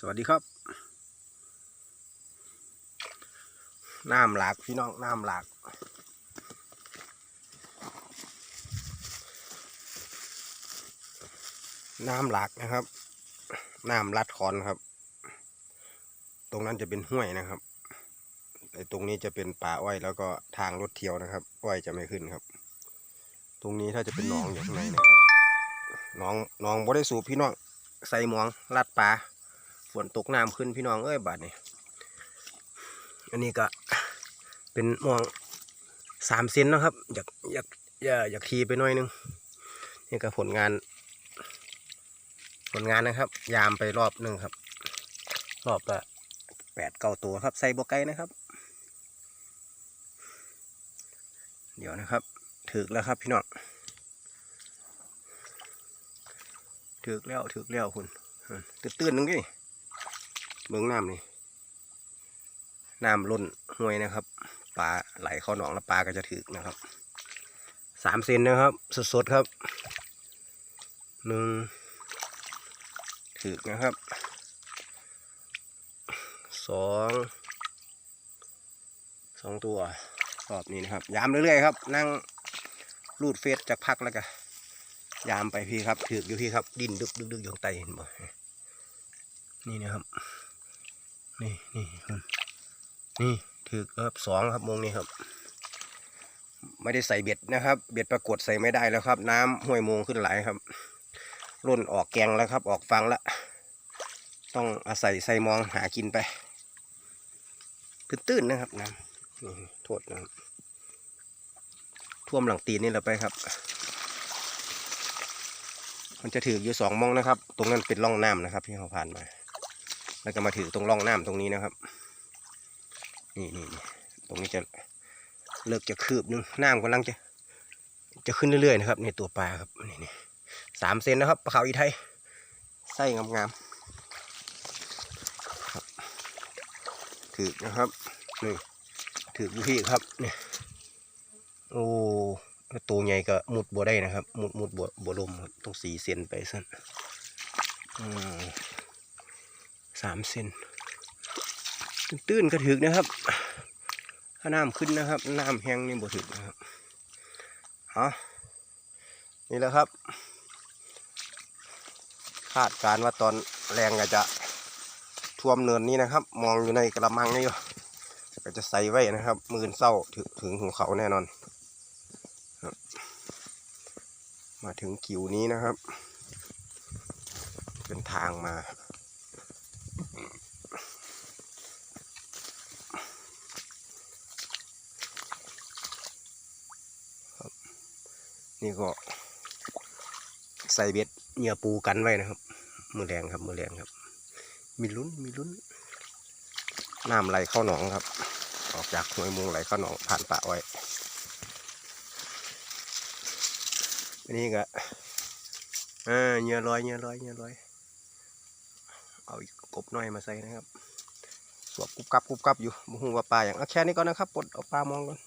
สวัสดีครับ น้ำหลากพี่น้อง น้ำหลากน้ำหลากนะครับ น้ำลัดคอนครับ ตรงนั้นจะเป็นห้วยนะครับไอ้ตรงนี้จะเป็นป่าอ้อยแล้วก็ทางรถเที่ยวนะครับ อ้อยจะไม่ขึ้นครับ ตรงนี้ถ้าจะเป็นหนองอยู่ข้างในนะครับหนองหนองบ่ได้สูบพี่น้องใส่หมองลัดปลา นตกน้ำขึ้นพี่น้องเอ้ยบาดนี้อันนี้ก็เป็นมองสามเซนนะครับ อยากอยากอยากอยากทีไปหน่อยนึงนี่ก็ผลงาน ผลงานนะครับ ยามไปรอบหนึ่งครับ รอบละแปดเก้าตัวครับ ใส่บวไก่นะครับ เดี๋ยวนะครับถึกแล้วครับพี่น้องถึกแล้วถึกแล้วคุณตื่นตื่นๆนึงดิ เบื้องน้ำนี่น้ำล้นห้วยนะครับปลาไหลเข้าหนองแล้วปลาก็จะถึกนะครับสามเซนนะครับ สดๆครับหนึ่งถึกนะครับสองสองตัวรอบนี้นะครับ ยามเรื่อยๆครับ นั่งรูดเฟซจากพักแล้วก็ยามไปพี่ครับ ถืออยู่พี่ครับ ดินดึกดึกดึกอยู่ข้างใต้เห็นบ่นี่นะครับ นี่นี่ครับนี่ถือครับสองครับมงนี้ครับ ไม่ได้ใส่เบ็ดนะครับ เบ็ดปรากฏใส่ไม่ได้แล้วครับ น้ำห้วยมงขึ้นไหลครับร่นออกแกงแล้วครับ ออกฟังละต้องอาศัยใส่มองหากินไปตื้นๆนะครับน้ำนี่โทษนะครับท่วมหลังตีนนี่แหละไปครับ มันจะถืออยู่สองมองนะครับ ตรงนั้นเป็นร่องน้ำนะครับที่เขาผ่านมา แล้วก็มาถือตรงร่องน้ำตรงนี้นะครับนี่นี่นี่ตรงนี้จะเลิกจะคืบนึงน้ำกำลังจะ จะขึ้นเรื่อยๆนะครับในตัวปลาครับนี่นี่สามเซนนะครับปลาขาวอีไทยไส้งามๆครับถือนะครับนี่ถือพี่ครับนี่โอ้ตัวใหญ่ก็มุดบัวได้นะครับ มุดมุดบัวบัวลมต้องสี่เซนไปสั้นอืม สามเซนตื้นๆก็ถึกนะครับ ถ้าน้ำขึ้นนะครับ น้ำแห้งนี่บ่ถึกนะครับเอานี่แหละครับ คาดการณ์ว่าตอนแรงก็จะท่วมเนินนี้นะครับ มองอยู่ในกระมังนี่อยู่ก็จะใส่ไว้นะครับ มือเศร้าถึงถึงหัวเขาแน่นอน มาถึงกิวนี้นะครับ เป็นทางมา ครับ นี่ก็ใส่เบ็ดเหยื่อปูกันไว้นะครับ มือแรงครับ มือแรงครับ มีลุ้นมีลุ้นน้ำไหลเข้าหนองครับ ออกจากห้วยมุงไหลเข้าหนองผ่านป่าอ้อยอันนี้ก็เออเหยื่อลอยเหยื่อลอยเหยื่อลอย เอาอีกกบน้อยมาใส่นะครับสวบกุบกับกุบกับอยู่บุหูว่าปลาอย่างเอาแค่นี้ก่อนนะครับปลดเอาปลามองก่อน